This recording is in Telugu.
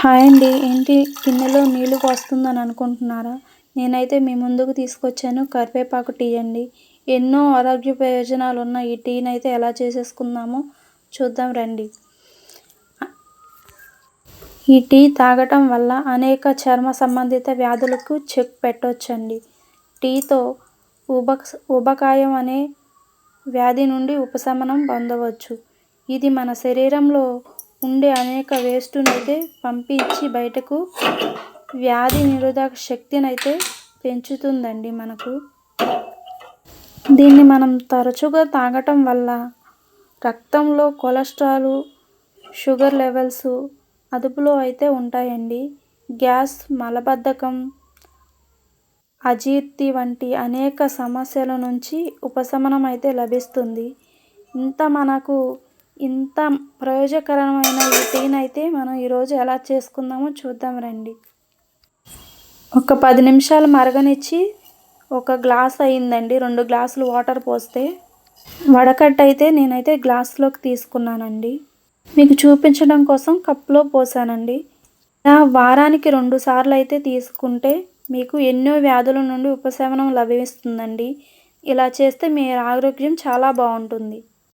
హాయ్ అండి. ఏంటి? గిన్నెలో నీళ్ళు పోస్తుందని అనుకుంటున్నారా? నేనైతే మీ ముందుకు తీసుకొచ్చాను కరివేపాకు టీ అండి. ఎన్నో ఆరోగ్య ప్రయోజనాలు ఉన్న ఈ టీని అయితే ఎలా చేసేసుకుందామో చూద్దాం రండి. ఈ టీ తాగటం వల్ల అనేక చర్మ సంబంధిత వ్యాధులకు చెక్ పెట్టవచ్చండి టీతో ఉబ ఉబకాయం అనే వ్యాధి నుండి ఉపశమనం పొందవచ్చు. ఇది మన శరీరంలో ఉండే అనేక వేస్టునైతే అయితే పంపించి బయటకు వ్యాధి నిరోధక శక్తిని అయితే పెంచుతుందండి మనకు. దీన్ని మనం తరచుగా తాగటం వల్ల రక్తంలో కొలెస్ట్రాల్ షుగర్ లెవెల్స్ అదుపులో అయితే ఉంటాయండి. గ్యాస్ మలబద్ధకం అజీర్తి వంటి అనేక సమస్యల నుంచి ఉపశమనం అయితే లభిస్తుంది. ఇంత మనకు ఇంత ప్రయోజకరమైన ఈ టీని అయితే మనం ఈరోజు ఎలా చేసుకుందామో చూద్దాం రండి. ఒక పది నిమిషాలు మరగనిచ్చి ఒక గ్లాస్ అయిందండి రెండు గ్లాసులు వాటర్ పోస్తే వడకట్టు అయితే నేనైతే గ్లాస్లోకి తీసుకున్నానండి. మీకు చూపించడం కోసం కప్లో పోసానండి. ఇలా వారానికి రెండు సార్లు అయితే తీసుకుంటే మీకు ఎన్నో వ్యాధుల నుండి ఉపశమనం లభిస్తుందండి. ఇలా చేస్తే మీ ఆరోగ్యం చాలా బాగుంటుంది.